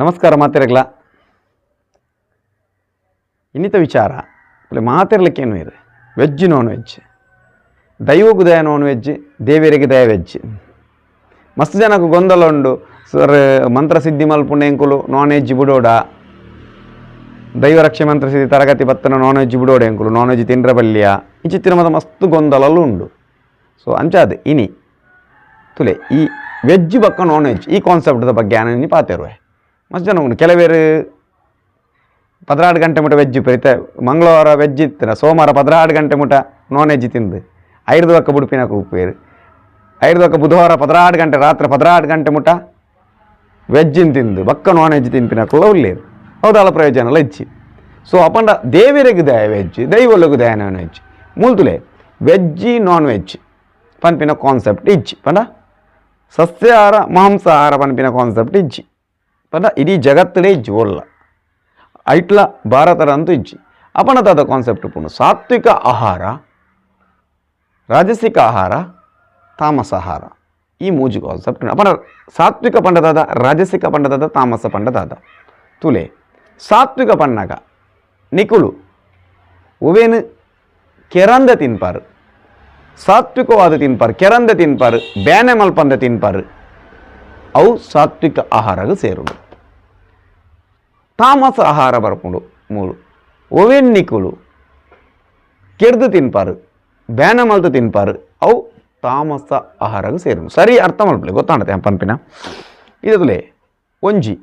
ನಮಸ್ಕಾರ ಮಾತೆರೆಗ್ಲ. ಇನ್ನಿತ ವಿಚಾರ. ಇಲ್ಲಿ ಮಾತೆರ್ಲಿಕ್ಕೇನು ಇದೆ? ವೆಜ್ ನಾನ್ ವೆಜ್ ದೈವಗೂ ದಯ ನಾನ್ ವೆಜ್ ದೇವರಿಗೆ ದಯ ವೆಜ್ ಮಸ್ತ್ ಜನಕ್ಕೆ ಗೊಂದಲ ಉಂಡು. ಸರ್, ಮಂತ್ರ ಸಿದ್ಧಿ ಮಲ್ಪುಂಡು ಎಂಕುಲು ನಾನ್ ವೆಜ್ ಬಿಡೋಡ. ದೈವ ರಕ್ಷೆ ಮಂತ್ರ ಸಿದ್ಧಿ, ತರಗತಿ ಬತ್ತನ ನಾನ್ ವೆಜ್ ಬಿಡೋಡ ಎಂಕುಲು ನಾನ್ ವೆಜ್ ತಿಂಡ್ರ ಬಲ್ಯ. ಇಂಚಿತ್ತಿನ ಮತ ಮಸ್ತ್ ಗೊಂದಲಲು ಉಂಡು. ಸೊ ಅಂಚಾದ ಇನಿ. ತುಲೆ, ಈ ವೆಜ್ ಬಕ್ಕ ನಾನ್ ವೆಜ್ ಈ ಕಾನ್ಸೆಪ್ಟ್ದ ಬಗ್ಗೆ ನಾನು ಪಾತಿರುವೆ ಮಸ್ತ್ ಜನ ಉಂಡು ಕೆಲವೇರು ಪದಿನಾರು ಗಂಟೆ ಮುಟ ವೆಜ್ ಪರಿತ ಮಂಗಳವಾರ ವೆಜ್ ಇತ್ತಿನ ಸೋಮವಾರ ಪದಿನಾರು ಗಂಟೆ ಮುಟ ನಾನ್ ವೆಜ್ ತಿಂದು ಐದು ಒಕ್ಕ ಬುಡುಪಿನ ಉಪ್ಪೇರು ಐದು ಒಕ್ಕ ಬುಧವಾರ ಪದಿನಾರು ಗಂಟೆ ರಾತ್ರಿ ಪದಿನಾರು ಗಂಟೆ ಮುಟ ವೆಜ್ಜಿನ ತಿಂದು ಬಕ್ಕ ನಾನ್ ವೆಜ್ ತಿನ್ಪಿನಕ್ಕಲ್ಲ ಉಳ್ಳೇರು ಹೌದಾಳ ಪ್ರಯೋಜನ ಲಜ್ಜಿ ಸೊ ಅಪಂಡ ದೇವಿರಿಗೆ ದಯ ವೆಜ್ ದೈವಲಗು ದಯ ನಾನ್ ವೆಜ್ ಮೂಲ್ತುಲೆ ವೆಜ್ಜಿ ನಾನ್ ವೆಜ್ ಪನ್ಪಿನ ಕಾನ್ಸೆಪ್ಟ್ ಇಜ್ಜಿ ಪಂಡ ಸಸ್ಯಾಹಾರ ಮಾಂಸಾಹಾರ ಪನ್ಪಿನ ಕಾನ್ಸೆಪ್ಟ್ ಇಜ್ಜಿ ಪಂಡ ಇಡೀ ಜಗತ್ತಲೇ ಇಜ್ಜಿ ಒಲ್ಲ ಐಟ್ಲ ಭಾರತರ ಅಂತೂ ಇಜ್ಜಿ ಅಪಣತಾದ ಕಾನ್ಸೆಪ್ಟ್ ಪುಣು ಸಾತ್ವಿಕ ಆಹಾರ ರಾಜಸಿಕ ಆಹಾರ ತಾಮಸ ಆಹಾರ ಈ ಮೂಜು ಕಾನ್ಸೆಪ್ಟ್ ಅಪಣ ಸಾತ್ವಿಕ ಪಂಡದಾದ ರಾಜಸಿಕ ಪಂಡದಾದ ತಾಮಸ ಪಂಡದಾದ ತುಲೆ ಸಾತ್ವಿಕ ಪಣ್ಣಗ ನಿಕುಲು ಒವೇನು ಕೆರಂದ ತಿನ್ಪಾರು ಸಾತ್ವಿಕವಾದ ತಿನ್ಪಾರು ಕೆರಂದ ತಿನ್ಪಾರು ಬ್ಯಾನೆ ಮಲ್ಪಂದ ತಿನ್ಪಾರು ಅವು ಸಾತ್ವಿಕ ಆಹಾರಗ ಸೇರುಡು ತಾಮಸ ಆಹಾರ ಬರ್ಪುಂಡು ಮೂಲು ಒವೆನ್ನಿಕುಲು ಕೆಡ್ದು ತಿನ್ಪಾರು ಬ್ಯಾನ ಮಲ್ತು ತಿನ್ಪಾರು ಅವು ತಾಮಸ ಆಹಾರಗ ಸೇರುಡು ಸರಿ ಅರ್ಥ ಮಲ್ಪಲೆ ಗೊತ್ತಾಣತೆ ಪಂಪಿನ ಇದುಲೆ ಒಂಜಿ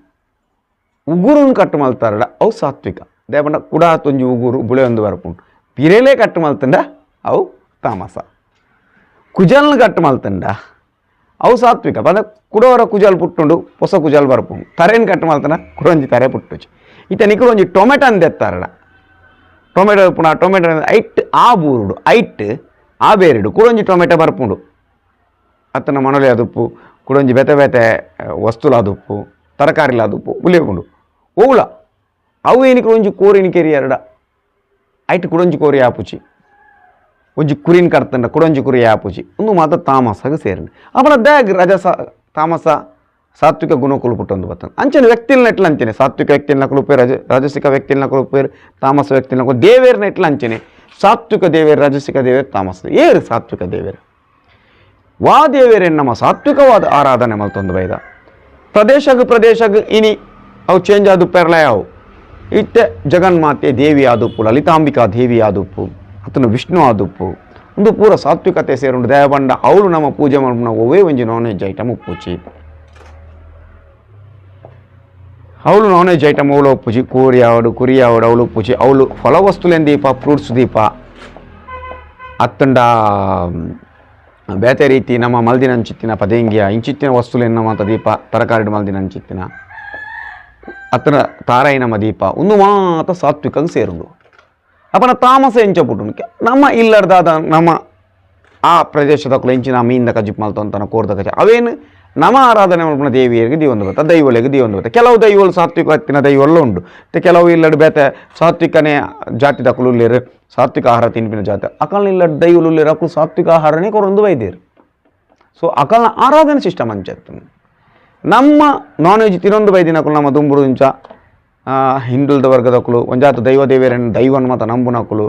ಉಗುರುನ್ ಕಟ್ಟು ಮಲ್ತಾರಡ ಅವು ಸಾತ್ವಿಕ ದೇಪಂಡ ಕುಡಾತ್ ಒಂಜಿ ಉಗುರು ಬುಳೆ ಒಂದು ಬರ್ಪುಂಡು ಪಿರೇಲೆ ಕಟ್ಟು ಮಲ್ತಂಡ ಅವು ತಾಮಸ ಕುಜಲ್ನ ಕಟ್ಟು ಮಲ್ತಂಡ ಅವು ಸಾತ್ವಿಕ ಪದ ಕುಡವರ ಕುಜಲ್ ಪುಟ್ಟುಂಡು ಹೊಸ ಕುಜಲ್ ಬರ್ಪುಂಡು ತರೇನ್ ಕಟ್ಟು ಮಲ್ತನ ಕುಡೊಂಜಿ ತರೆ ಪುಟ್ಟುಚಿ ಈತ ನಿಖಲು ಒಂಜಿ ಟೊಮೆಟೊ ಅಂದೆತ್ತಾರಡ ಟೊಮೆಟೊ ಪುಣ ಟೊಮೆಟೊ ಐಟ್ ಆ ಬೂರುಡು ಐಟ್ ಆ ಬೇರಿಡು ಕುಡೊಂಜಿ ಟೊಮೆಟೊ ಬರ್ಪುಂಡು ಅತ್ತನ ಮನೊಲೆ ಅದುಪ್ಪು ಕುಡೊಂಜಿ ಬೆತೆ ಬೆತೆ ವಸ್ತುಲ ಅದುಪ್ಪು ತರಕಾರಿಲ ಅದುಪ್ಪು ಉಲಿಯಕೊಂಡು ಓವುಲ ಅವು ಏನಿಕೆ ಒಂಜಿ ಕೋರಿನ ಕೆರಿ ಎರಡ ಐಟ್ ಕುಡೊಂಜಿ ಕೋರಿ ಆಪುಚಿ ಒಂಜಿ ಕುರಿನ್ ಕರ್ತಂಡ, ಕುಡೊಂಜಿ ಕುರಿ ಆಪುಚಿ ಒಂದು ಮಾತ ತಾಮಸಗೆ ಸೇರಿನ. ಅಪನ ದ್ಯಾಗ್ ರಜಸ ತಾಮಸ, ಸಾತ್ವಿಕ ಗುಣಕುಲು ಪುಟ್ಟೊಂದು ಬರ್ತದೆ. ಅಂಚನೆ ವ್ಯಕ್ತಿಲ್ನ ಎಟ್ಲ ಅಂಚನೆ, ಸಾತ್ವಿಕ ವ್ಯಕ್ತಿಲ್ನ ಕುಲುಪೇರು ರಜ, ರಾಜಸಿಕ ವ್ಯಕ್ತಿಲ್ನ ಕುಲುಪೇರು ತಾಮಸ ವ್ಯಕ್ತಿಲ್ನ ಕುಲು ದೇವೇರ್ನ ಎಟ್ಲ ಅಂಚನೆ. ಸಾತ್ವಿಕ ದೇವೇರು, ರಾಜಸಿಕ ದೇವೇರು, ತಾಮಸ. ಏರು ಸಾತ್ವಿಕ ದೇವೇರು? ವಾ ದೇವೇರೇ ನಮ್ಮ ಸಾತ್ವಿಕವಾದ ಆರಾಧನೆ ಮಲ್ತೊಂದು ಬೈದ. ಪ್ರದೇಶಗ ಪ್ರದೇಶಗ ಇನಿ, ಅವು ಚೇಂಜ್ ಆದು ಪೆರ್ಲೆ ಅವು. ಇತ್ತೆ ಜಗನ್ಮಾತೆ ದೇವಿ ಆದುಪ್ಪು ಲಲಿತಾಂಬಿಕಾ ದೇವಿ ಆದುಪ್ಪು ಅತನು ವಿಷ್ಣು ಆದುಪ್ಪು. ಉಂದು ಪೂರ ಸಾತ್ವಿಕತೆ ಸೇರುಂಡು ದಯಬಂಡ, ಅವಳು ನಮ್ಮ ಪೂಜೆ ಮಾಡ್ಬಿಟ್ಟು ಒವೇ ಒಂಜಿ ನಾನ್ ವೆಜ್ ಐಟಮ್ ಉಪ್ಪುಚಿ ಅವಳು ನಾನ್ ವೆಜ್ ಐಟಮ್ ಅವಳು ಒಪ್ಪುಚಿ, ಕೋರಿ ಆವಡು, ಕುರಿ ಆವಡು, ಅವಳು ಉಪ್ಪುಚಿ ಅವಳು ಫಲ ವಸ್ತುಲೇನು ದೀಪ, ಫ್ರೂಟ್ಸ್ ದೀಪ. ಅತ್ತಂಡ ಬೇತೆ ರೀತಿ ನಮ್ಮ ಮಲ್ದಿನ ಅಂಚಿತ್ತಿನ ಪದೇಂಗಿಯ, ಇಂಚಿತ್ತಿನ ವಸ್ತುಲೇನು ಮಾತ ದೀಪ ತರಕಾರಿ ಮಲ್ದಿನ ಅಂಚಿತ್ತಿನ. ಅತ್ತನ ತಾರಾಯಿ ನಮ್ಮ ದೀಪ, ಒಂದು ಮಾತ ಸಾತ್ವಿಕಂಗೆ ಸೇರುಂಡು. ಅಪ್ಪನ ತಾಮಸ ಎಂಚ ಪುಟ್ಟು ನಮ್ಮ ಇಲ್ಲಡ್ದಾದ ನಮ್ಮ ಆ ಪ್ರದೇಶದ ಎಂಚಿನ ಮೀನಿಂದ ಕಜಿಪ್ ಮಲ್ತಂತನ ಕೋರ್ದ ಕಜ ಅವೇನು ನಮ್ಮ ಆರಾಧನೆ ಮಲ್ಪನ ದೇವಿಯರಿಗೆ ದೀವೊಂದು ಬತ್ತ ದೈವಳಿಗೆ ದೀವೊಂದು ಬತ್ತ ಕೆಲವು ದೈವಗಳು ಸಾತ್ವಿಕ ಹತ್ತಿನ ದೈವಲ್ಲ ಉಂಡು ಮತ್ತೆ ಕೆಲವು ಇಲ್ಲಡು ಬೇತೆ ಸಾತ್ವಿಕನೇ ಜಾತಿ ದಕ್ಕಲು ಸಾತ್ವಿಕ ಆಹಾರ ತಿನ್ಪಿನ ಜಾತಿ ಅಕಲ್ನ ಇಲ್ಲ ದೈವಲು ಉಳ್ಳೇರು ಅಕ್ಕಳು ಸಾತ್ವಿಕ ಆಹಾರನೇ ಕೊರೊಂದು ವೈದ್ಯರು ಸೊ ಅಕಲ್ನ ಆರಾಧನೆ ಸಿಸ್ಟಮ್ ಅಂಚತ್ತು ನಮ್ಮ ನಾನ್ ವೆಜ್ ತಿನ್ನೊಂದು ಬೈದಿನಕುಲು ನಮ್ಮ ದುಂಬುರು ಇಂಚ ಹಿಂದುಳಿದ ವರ್ಗದಕ್ಕಳು ಒಂಜಾತ ದೈವ ದೇವೇರನ್ನು ದೈವನ್ ಮತ ಅಕ್ಕಳು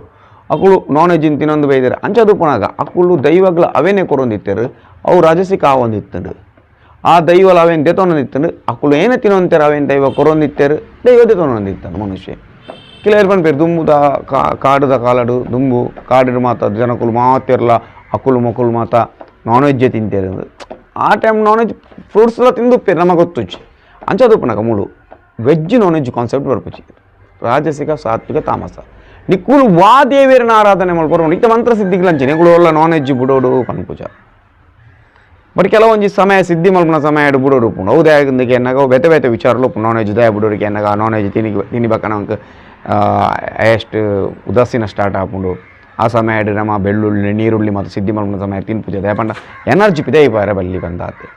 ಅಕ್ಕಳು ನಾನ್ ವೆಜ್ ತಿನ್ನೊಂದು ಬೈದಿರ. ಅಂಚದು ಅಕುಲು ದೈವಗಳ ಅವೇನೇ ಕೊರೊಂದಿತ್ತರು ಅವು ರಾಜಸಿಕ ಆವೊಂದಿತ್ತಂಡು ಆ ದೈವಲ ಅವೇನು ದೆತೊಂದಿತ್ತಂಡು ಅಕ್ಕಳು ಏನೇ ತಿನ್ನೊಂತಾರೆ ಅವೇನು ದೈವ ಕೊರೊಂದಿತ್ತರು ದೈವ ದೆತೊಂದಿತ್ತನು ಮನುಷ್ಯ. ಕೆಲವರು ಪನ್ಪೇರು ದುಂಬುದ ಕಾಡುದ ಕಾಲಡು, ದುಂಬು ಕಾಡಿನ ಮಾತ ಜನಕುಲು ಮಾತಿರಲ್ಲ ಅಕ್ಕಳು ಮಕ್ಕಳು ಮಾತ ನಾನ್ ವೆಜ್ಜೇ ತಿಂತಾರೆ. ಆ ಟೈಮ್ ನಾನ್ ವೆಜ್ ಫ್ರೂಟ್ಸ್ ಎಲ್ಲ ತಿಂದುಪ್ಪೇರು ನಮಗೆ ಗೊತ್ತು ಅಂಚದು ಮೂಳು. ವೆಜ್ ನಾನ್ ವೆಜ್ ಕಾನ್ಸೆಪ್ಟ್ ಬರ್ಪುಚಿ ರಾಜಸಿಕ ಸಾತ್ವಿಕ ತಾಮಸ ನಿಕ್ಕುಲು ವಾ ದೇವೇರನ ಆರಾಧನೆ ಮಾಡ್ಕೊಂಡು ಇತ್ತ ಮಂತ್ರ ಸಿದ್ಧಿಗ್ಲಂಚೆ ನಿಕ್ಕುಲು ಎಲ್ಲ ನಾನ್ ವೆಜ್ ಬಿಡೋಡು ಪನ್ಪುಜ ಬಟ್ ಕೆಲವೊಂಜಿ ಸಮಯ ಸಿದ್ಧಿ ಮಲ್ಪನ ಸಮಯ ಎಡು ಬುಡೋಡು ಉಪ್ಪುಂಡು ಅವು ದಯಕ್ಕೆ ಎನ್ನಾಗ ಅವು ಬೆತೆ ಬೆತೆ ವಿಚಾರಲು ಉಪ್ಪು ನಾನ್ ವೆಜ್ ದಯ ಬುಡೋರಿಗೆ ಎನ್ನಾಗ ನಾನ್ ವೆಜ್ ತಿನಿ ತಿನ್ನಿಬೇಕ ನಮ್ಗೆ ಎಷ್ಟು ಉದಾಸೀನ ಸ್ಟಾರ್ಟ್ ಆಪುಂಡು ಆ ಸಮಯ ಎಡು ನಮ್ಮ ಬೆಳ್ಳುಳ್ಳಿ ನೀರುಳ್ಳಿ ಮತ್ತು ಸಿದ್ಧಿ ಮಲ್ಪನ ಸಮಯ ತಿನ್ಪುಜ ದಯಪಂಡ ಎನರ್ಜಿ ಪಿದೆ ಪಾರೆ ಬಲ್ಲಿ ಬಂದಾತೆ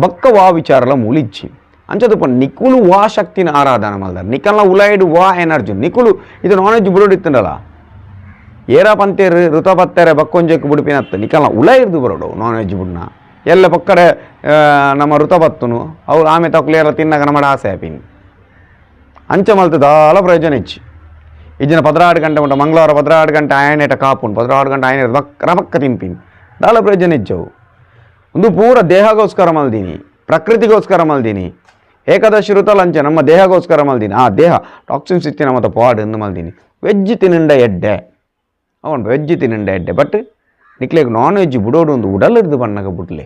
ಬಕ್ಕ ವಾ ವಿಚಾರಲ ಮೂಲಿಜ್ಜಿ ಅಂಚದು ಪಂಡ ನಿಕುಲು ವಾ ಶಕ್ತಿನ ಆರಾಧನ ಮಲ್ದಾರ ನಿಕಲ್ನ ಉಲಾಯ್ಡು ವಾ ಎನರ್ಜಿ ನಿಕುಲು ಇದು ನಾನ್ ವೆಜ್ ಬುಡೋಡಿತ್ತಂಡಲ್ಲ ಏರ ಪಂತೇರು ಋತ ಪತ್ತೇರೆ ಬಕ್ಕೊಂಜಕ್ಕೆ ಬುಡಿಪಿನತ್ತ ನಿಕಲ್ನ ಉಲಾಯಿರ್ದು ಬರೋಡು ನಾನ್ ವೆಜ್ ಬುಡ್ನ ಎಲ್ಲ ಪಕ್ಕಡೆ ಆ, ನಮ್ಮ ಋತಬತ್ತುನು ಅವ್ರು ಆಮೆ ತಕ್ಲೇರ ತಿನ್ನಾಗ ನಮ್ಮ ಆಸೆ ಆಪಿನಿ ಅಂಚೆ ಮಲ್ತು ದಾಲ ಪ್ರಯೋಜನ ಇಚ್ಚಿ ಇಜ್ಜಿನ ಪದ್ರಾಡು ಗಂಟೆ ಉಂಟ ಮಂಗಳವಾರ ಪದ್ರಾಡು ಗಂಟೆ ಆಯನೇಟ ಕಾಪುಂಡು ಪದ್ರಾಡು ಗಂಟೆ ಆಯನ ಬಕ್ಕ ರಮಕ್ಕ ತಿಂಪಿನಿ ದಾಲ ಪ್ರಯೋಜನ ಇಜ್ಜವು ಒಂದು ಪೂರ ದೇಹಗೋಸ್ಕರ ಮಲ್ದೀನಿ ಪ್ರಕೃತಿಗೋಸ್ಕರ ಮಲ್ದೀನಿ ಏಕಾದಶಿ ಋತುಲಂಚೆ ನಮ್ಮ ದೇಹಗೋಸ್ಕರ ಮಲ್ದೀನಿ ಆ ದೇಹ ಟಾಕ್ಸಿನ್ಸ್ ಇತ್ತಿನ ಮತ್ತು ಪಾಡ್ ಎಂದು ಮಲ್ದೀನಿ ವೆಜ್ ತಿನ್ನಿಂಡ ಎಡ್ಡೆ ಅವನು ವೆಜ್ ತಿನ್ನಿಂಡ ಎಡ್ಡೆ ಬಟ್ ನಿಕ್ಲೇಗೆ ನಾನ್ ವೆಜ್ ಬಿಡೋಡು ಒಂದು ಉಡಲಿರ್ದು ಬಣ್ಣಗ ಬಿಡ್ಲೆ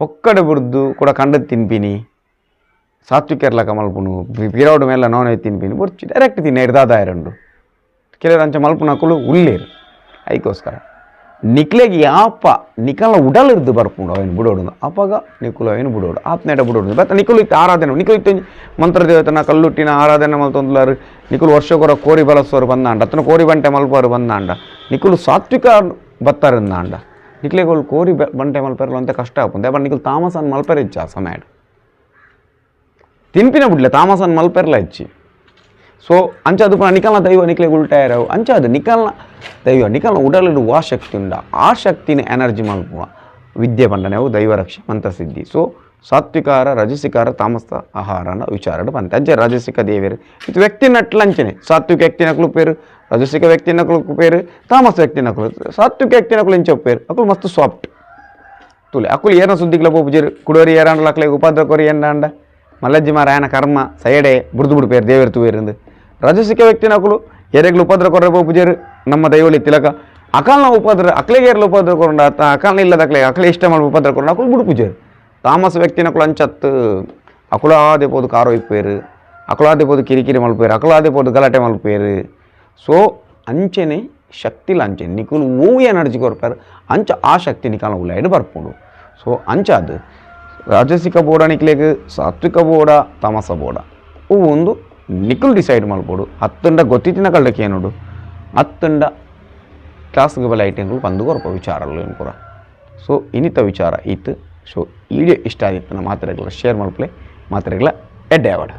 ಪೊಕ್ಕಡೆ ಬಿಡ್ದು ಕೂಡ ಕಂಡದ್ದು ತಿನ್ಪಿನಿ ಸಾತ್ವಿಕೆರ್ಲ ಮಲ್ಪುನು ಪಿರೌಡ್ ಮೇಲೆ ನಾನ್ ವೆಜ್ ತಿನ್ಪಿನಿ ಬೊರ್ಚಿ ಡೈರೆಕ್ಟ್ ತಿನ್ನ ಹಿಡ್ದಾದಾಯರಂಡು ಕೆಲವರು ಅಂಚ ಮಲ್ಪುನ ಹಾಕಲು ಉಳ್ಳೇರು ಅದಕ್ಕೋಸ್ಕರ ನಿಕ್ಲೆಗೆ ಯಾಪ ನಿಕಲ ಇರ್ದು ಬರ್ಪುಂಡು ಅವನು ಬಿಡೋಡು ಅಪ್ಪಗ ನಿಕುಲು ಅವನು ಬಿಡೋಡು ಆತ್ನೇಟ ಬಿಡೋಡು ಬತ್ತ ನಿಕುಲು ಇತ್ತು ಆರಾಧನೆ, ನಿಕುಲು ಇತ್ತು ಮಂತ್ರ ದೇವತನ ಕಲ್ಲುಟ್ಟಿನ ಆರಾಧನೆ ಮಲ್ತೊಂದ್ಲಾರು, ನಿಕುಲು ವರ್ಷಕೊರ ಕೋರಿ ಬಲಸೋರು ಬಂದಾಂಡ, ಅತನ ಕೋರಿ ಬಂಟೆ ಮಲ್ಪೋರು ಬಂದಾಂಡ, ನಿಕುಲು ಸಾತ್ವಿಕ ಬತ್ತಾರಿಂದಾಂಡ. ನಿಕ್ಲೆಗಳು ಕೋರಿ ಬಂಟೆ ಮಲ್ಪೆರಲು ಅಂತ ಕಷ್ಟ ಆಪುಂದೆ ಬಟ್ ನಿಕುಲು ತಾಮಸನ್ ಮಲ್ಪರ ಇಚ್ಚ ಆ ಸಮಯ ತಿನ್ಪಿನ ಬಿಡ್ಲೆ ತಾಮಸನ್ ಮಲ್ಪೆರ್ಲ ಇಚ್ಚಿ ಸೊ ಅಂಚದು ಪುನಃ ನಿಕಲ್ನ ದೈವ ನಿಕ್ಲೆ ಉಲ್ಟಾಯರವು ಅಂಚದು ನಿಕಲ್ನ ದೈವ ನಿಕಲ್ನ ಉಡಲಿಡು ಆ ಶಕ್ತಿ ಉಂಡ ಆ ಶಕ್ತಿನ ಎನರ್ಜಿ ಮಲ್ಪುವ ವಿದ್ಯೆ ಪಂಡನೆವು ದೈವ ರಕ್ಷೆ ಮಂತ್ರಸಿದ್ಧಿ ಸೊ ಸಾತ್ವಿಕಾರ ರಜಸಿಕಾರ ತಾಮಸ ಆಹಾರನ ವಿಚಾರಡು ಬಂತೆ ಅಂಚೆ ರಜಸಿಕ ದೇವೇರು ಇದು ವ್ಯಕ್ತಿ ನಟ್ಲಂಚನೆ ಸಾತ್ವಿಕ ವ್ಯಕ್ತಿ ನಕಲು ಪೇರು ರಜಸಿಕ ವ್ಯಕ್ತಿ ನಕಲು ಪೇರು ತಾಮಸ ವ್ಯಕ್ತಿ ನಕಲು ಸಾತ್ವಿಕ ವ್ಯಕ್ತಿ ನಕಲು ಇಂಚ ಪೇರು ಅಕಲು ಮಸ್ತ್ ಸಾಫ್ಟ್ ತುಲೆ ಅಕುಲು ಏನ ಸುದ್ದಿಗ್ಲ ಪೋಪುಜೇರು ಕುಡೋರಿ ಏರಾಂಡ್ಲ ಅಕ್ಲೆ ಉಪದ್ರ ಕೊರಿ ಎಂದಾಂಡ ಮಲ್ಲಜ್ಜಿ ಮಾರ ಆಯನ ಕರ್ಮ ಸೈಡೆ ಬುಡ್ದು ಬಿಡು ಪೇರು ದೇವೇರು ತುವೇರಿಂದ ರಜಸಿಕ ವ್ಯಕ್ತಿನ ಎರೆಗ್ಲು ಉಪದ್ರ ಕೊರ್ರೆ ಪೋಪುಜೇರು ನಮ್ಮ ದೈವಲಿ ತಿಲಕ. ಅಕಲ್ನ ಉಪದ್ರ, ಅಕ್ಲೆಗೆ ಏರ್ಲ ಉಪದ್ರ ಕೊರಂಡ ಆತ ಅಕಲ್ ಇಲ್ಲದ ಅಕ್ಲೆ ಅಕ್ಲೆ ಇಷ್ಟ ಮಾಡಿ ಉಪದ್ರ ಕೊರಂಡ ಅಕುಲು ಬಿಡು ಪೂಜೇರು ತಾಮಸ ವ್ಯಕ್ತಿನ ಅಕುಲು ಅಂಚತ್ತು ಅಕುಲು ಆದೆ ಪೋದು ಕಾರೋ ಇಪ್ಪೇರು ಅಕುಲಾದೆ ಪೋದು ಕಿರಿಕಿರಿ ಮಲ್ಪೇರು ಅಕುಲಾದೆ ಪೋದು ಗಲಾಟೆ ಮಲ್ಪೇರು ಸೊ, ಅಂಚೆನೆ ಶಕ್ತಿಲ ಅಂಚೆನೆ, ನಿಕುಲು ಓವು ಏನು ನಡ್ಚಿಕೊರ್ಪಾರು ಅಂಚ ಆ ಶಕ್ತಿ ನಿಕಾಲ ಉಲ್ಲಾಯ್ಡು ಬರ್ಪುಂಡು. ಸೊ, ಅಂಚ ಅದು. ರಾಜಸಿಕ ಬೋಡ ನಿಕ್ಲೆಗ್, ಸಾತ್ವಿಕ ಬೋಡ, ತಾಮಸ ಬೋಡ. ಅವು ಒಂದು ನಿಕುಲ್ ಡಿಸೈಡ್ ಮಾಡ್ಬೋದು. ಹತ್ತಂಡ ಗೊತ್ತಿತ್ತಿನ ಕಳ್ಳಕ್ಕೆ ಏನೋಡು ಹತ್ತಂಡ ಕ್ಲಾಸ್ಗೆ ಬಲ ಐಟಮ್ಗಳು ಬಂದು ಕೊರಪ ವಿಚಾರಗಳು ಏನು ಪೂರ. ಸೊ ಇನ್ನಿತ ವಿಚಾರ ಇತ್ತು. ಸೊ ವಿಡಿಯೋ ಇಷ್ಟ ಆಗಿತ್ತು ನಮ್ಮ ಮಾತ್ರೆಗಳ ಶೇರ್ ಮಾಡ್ಪ್ಲೆ ಮಾತ್ರೆಗಳ ಎಡ್ಡೆ ಆವಡ